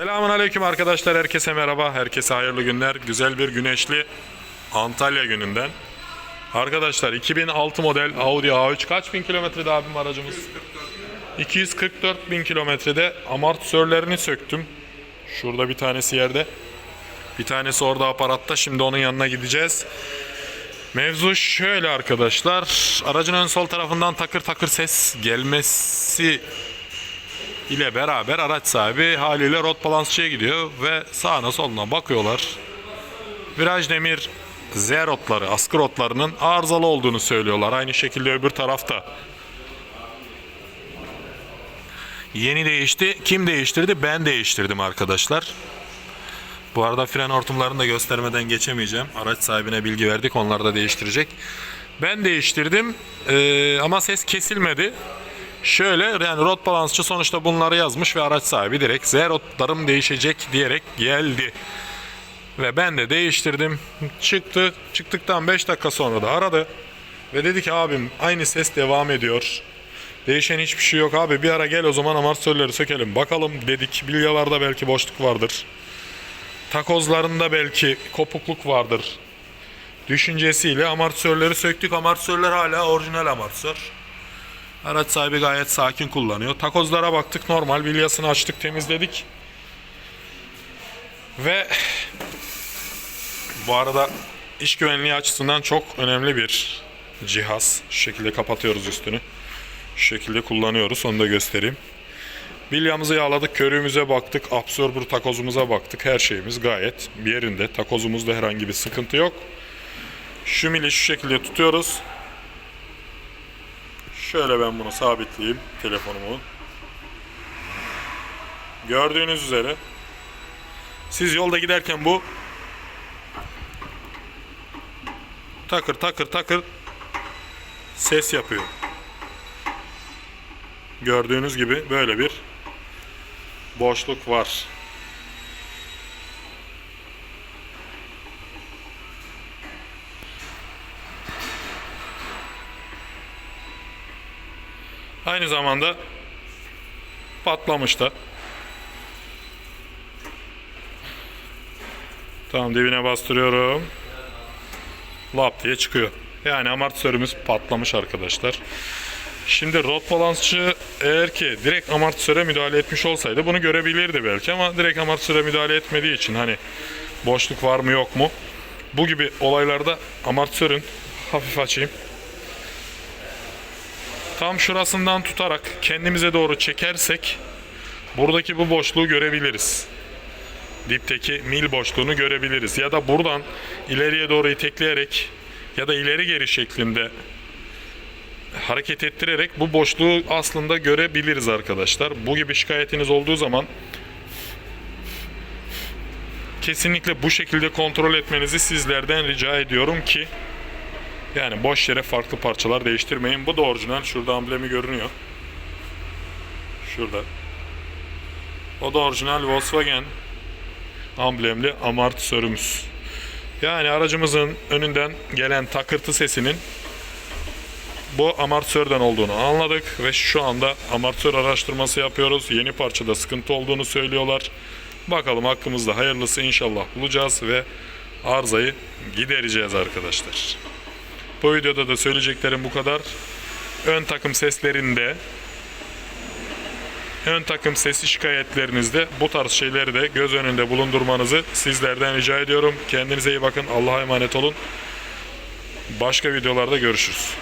Selamun Aleyküm arkadaşlar. Herkese merhaba. Herkese hayırlı günler. Güzel bir güneşli Antalya gününden. Arkadaşlar 2006 model Audi A3 kaç bin kilometrede abim aracımız? 244 bin kilometrede amortisörlerini söktüm. Şurada bir tanesi yerde. Bir tanesi orada aparatta. Şimdi onun yanına gideceğiz. Mevzu şöyle arkadaşlar. Aracın ön sol tarafından takır takır ses gelmesi ile beraber araç sahibi haliyle rot balansçıya gidiyor ve sağına soluna bakıyorlar. Viraj demir Z rotları, askı rotlarının arızalı olduğunu söylüyorlar. Aynı şekilde öbür tarafta. Yeni değişti. Kim değiştirdi? Ben değiştirdim arkadaşlar. Bu arada fren hortumlarını da göstermeden geçemeyeceğim. Araç sahibine bilgi verdik. Onlar da değiştirecek. Ben değiştirdim Ee, ama ses kesilmedi. Şöyle yani rot balansçı sonuçta bunları yazmış ve araç sahibi direkt Z rotlarım değişecek diyerek geldi. Ve ben de değiştirdim. Çıktı. Çıktıktan 5 dakika sonra da aradı. Ve dedi ki abim aynı ses devam ediyor. Değişen hiçbir şey yok abi. Bir ara gel o zaman amortisörleri sökelim. Bakalım dedik. Bilyalarda belki boşluk vardır. Takozlarında belki kopukluk vardır. Düşüncesiyle amortisörleri söktük. Amortisörler hala orijinal amortisör. Araç sahibi gayet sakin kullanıyor. Takozlara baktık normal. Bilyasını açtık temizledik. Ve bu arada iş güvenliği açısından çok önemli bir cihaz. Şu şekilde kapatıyoruz üstünü. Şu şekilde kullanıyoruz. Onu da göstereyim. Bilyamızı yağladık, körüğümüze baktık, absorber takozumuza baktık. Her şeyimiz gayet yerinde. Takozumuzda herhangi bir sıkıntı yok. Şu mili şu şekilde tutuyoruz. Şöyle ben bunu sabitleyeyim telefonumu. Gördüğünüz üzere siz yolda giderken bu takır takır takır ses yapıyor. Gördüğünüz gibi böyle bir boşluk var. Aynı zamanda patlamış da. Tamam dibine bastırıyorum. Lap diye çıkıyor. Yani amortisörümüz patlamış arkadaşlar. Şimdi rot balansçı eğer ki direkt amortisöre müdahale etmiş olsaydı bunu görebilirdi belki ama direkt amortisöre müdahale etmediği için hani boşluk var mı yok mu bu gibi olaylarda amortisörün hafif açayım tam şurasından tutarak kendimize doğru çekersek buradaki bu boşluğu görebiliriz. Dipteki mil boşluğunu görebiliriz. Ya da buradan ileriye doğru itekleyerek ya da ileri geri şeklinde hareket ettirerek bu boşluğu aslında görebiliriz arkadaşlar. Bu gibi şikayetiniz olduğu zaman kesinlikle bu şekilde kontrol etmenizi sizlerden rica ediyorum ki yani boş yere farklı parçalar değiştirmeyin. Bu da orijinal. Şurada amblemi görünüyor. Şurada. O da orijinal Volkswagen amblemli amortisörümüz. Yani aracımızın önünden gelen takırtı sesinin bu amortisörden olduğunu anladık ve şu anda amortisör araştırması yapıyoruz. Yeni parçada sıkıntı olduğunu söylüyorlar. Bakalım hakkımızda hayırlısı inşallah bulacağız ve arızayı gidereceğiz arkadaşlar. Bu videoda da söyleyeceklerim bu kadar. Ön takım seslerinde ön takım sesi şikayetlerinizde bu tarz şeyleri de göz önünde bulundurmanızı sizlerden rica ediyorum. Kendinize iyi bakın. Allah'a emanet olun. Başka videolarda görüşürüz.